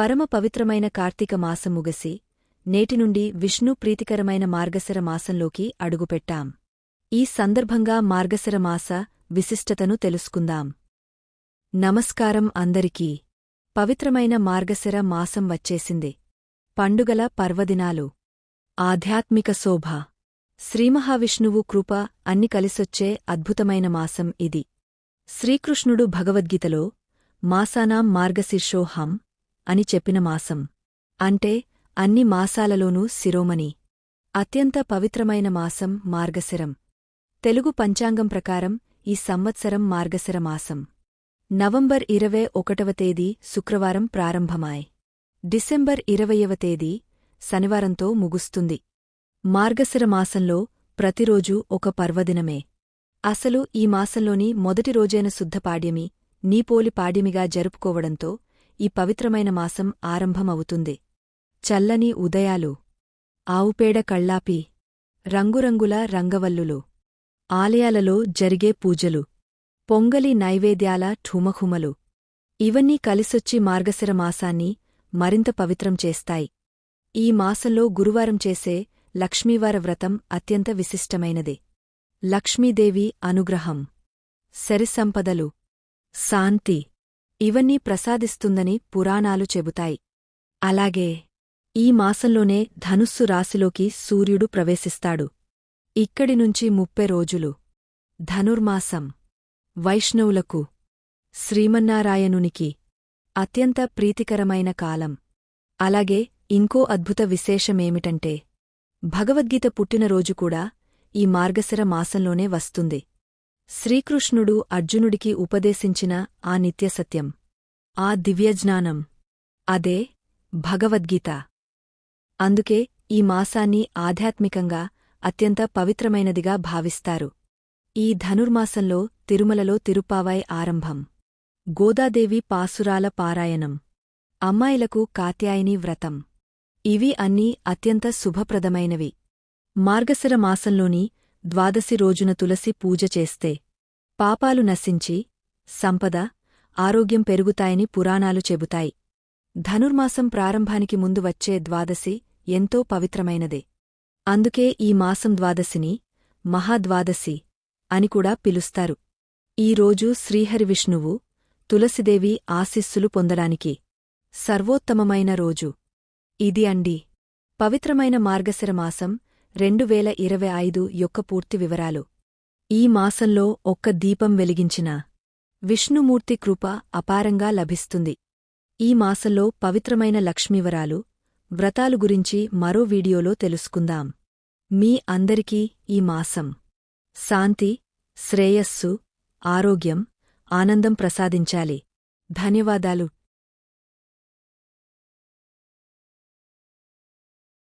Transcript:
పరమ పవిత్రమైన కార్తీక మాసం ముగసి నేటి నుండి విష్ణు ప్రీతికరమైన మార్గశర మాసంలోకి అడుగుపెట్టాం. ఈ సందర్భంగా మార్గశర మాస విశిష్టతను తెలుసుకుందాం. నమస్కారం అందరికీ. పవిత్రమైన మార్గశర మాసం వచ్చేసింది. పండుగల పర్వదినాలు. ఆధ్యాత్మిక శోభ. శ్రీమహావిష్ణువు కృప అన్ని కలిసొచ్చే అద్భుతమైన మాసం ఇది. శ్రీకృష్ణుడు భగవద్గీతలో మాసానాం మార్గశీర్షోహం అని చెప్పిన మాసం. అంటే అన్ని మాసాలలోనూ శిరోమణి. అత్యంత పవిత్రమైన మాసం మార్గశిరం. తెలుగు పంచాంగం ప్రకారం ఈ సంవత్సరం మార్గశిర మాసం. నవంబర్ ఇరవై ఒకటవ తేదీ శుక్రవారం ప్రారంభమాయ్. డిసెంబర్ ఇరవయవ తేదీ శనివారంతో ముగుస్తుంది. మార్గశిర మాసంలో ప్రతిరోజూ ఒక పర్వదినమే. అసలు ఈ మాసంలోని మొదటి రోజైన శుద్ధపాడ్యమి నీపోలి పాడ్యమిగా జరుపుకోవడంతో ఈ పవిత్రమైన మాసం ఆరంభమవుతుంది. చల్లని ఉదయాలు. ఆవుపేడ కళ్ళాపి. రంగురంగుల రంగవల్లులు. ఆలయాలలో జరిగే పూజలు. పొంగలి నైవేద్యాల ఠుమఖుమలు. ఇవన్నీ కలిసొచ్చి మార్గశిర మాసాన్ని మరింత పవిత్రం చేస్తాయి. ఈ మాసంలో గురువారం చేసే లక్ష్మీవార వ్రతం అత్యంత విశిష్టమైనది. లక్ష్మీదేవి అనుగ్రహం. సరిసంపదలు శాంతి. ఇవన్నీ ప్రసాదిస్తుందని పురాణాలు చెబుతాయి. అలాగే ఈ మాసంలోనే ధనుస్సు రాశిలోకి సూర్యుడు ప్రవేశిస్తాడు. ఇక్కడి నుంచి ముప్పై రోజులు. ధనుర్మాసం. వైష్ణవులకు శ్రీమన్నారాయణునికి అత్యంత ప్రీతికరమైన కాలం. అలాగే ఇంకో అద్భుత విశేషమేమిటంటే భగవద్గీత పుట్టినరోజు కూడా ఈ మార్గశిర మాసంలోనే వస్తుంది. శ్రీకృష్ణుడు అర్జునుడికి ఉపదేశించిన ఆ నిత్యసత్యం ఆ దివ్యజ్ఞానం. అదే భగవద్గీత. అందుకే ఈ మాసాన్ని ఆధ్యాత్మికంగా అత్యంత పవిత్రమైనదిగా భావిస్తారు. ఈ ధనుర్మాసంలో తిరుమలలో తిరుపావాయ్ ఆరంభం. గోదాదేవి పాసురాల పారాయణం. అమ్మాయిలకు కాత్యాయని వ్రతం. ఇవి అన్నీ అత్యంత శుభప్రదమైనవి. మార్గశిర మాసంలోని ద్వాదశి రోజున తులసి పూజ చేస్తే పాపాలు నశించి సంపద ఆరోగ్యం పెరుగుతాయని పురాణాలు చెబుతాయి. ధనుర్మాసం ప్రారంభానికి ముందు వచ్చే ద్వాదశి ఎంతో పవిత్రమైనదే. అందుకే ఈ మాసం ద్వాదశిని మహాద్వాదశి అని కూడా పిలుస్తారు. ఈ రోజు శ్రీహరివిష్ణువు తులసిదేవి ఆశీస్సులు పొందడానికి సర్వోత్తమమైన రోజు. ఇది అండి. పవిత్రమైన మార్గశిర మాసం రెండు వేల ఇరవై ఐదు యొక్క పూర్తి వివరాలు. ఈ మాసంలో ఒక్క దీపం వెలిగించిన విష్ణుమూర్తి కృప అపారంగా లభిస్తుంది. ఈ మాసంలో పవిత్రమైన లక్ష్మీవరాలు వ్రతాలు గురించి మరో వీడియోలో తెలుసుకుందాం. మీ అందరికీ ఈ మాసం శాంతి శ్రేయస్సు ఆరోగ్యం ఆనందం ప్రసాదించాలి. ధన్యవాదాలు.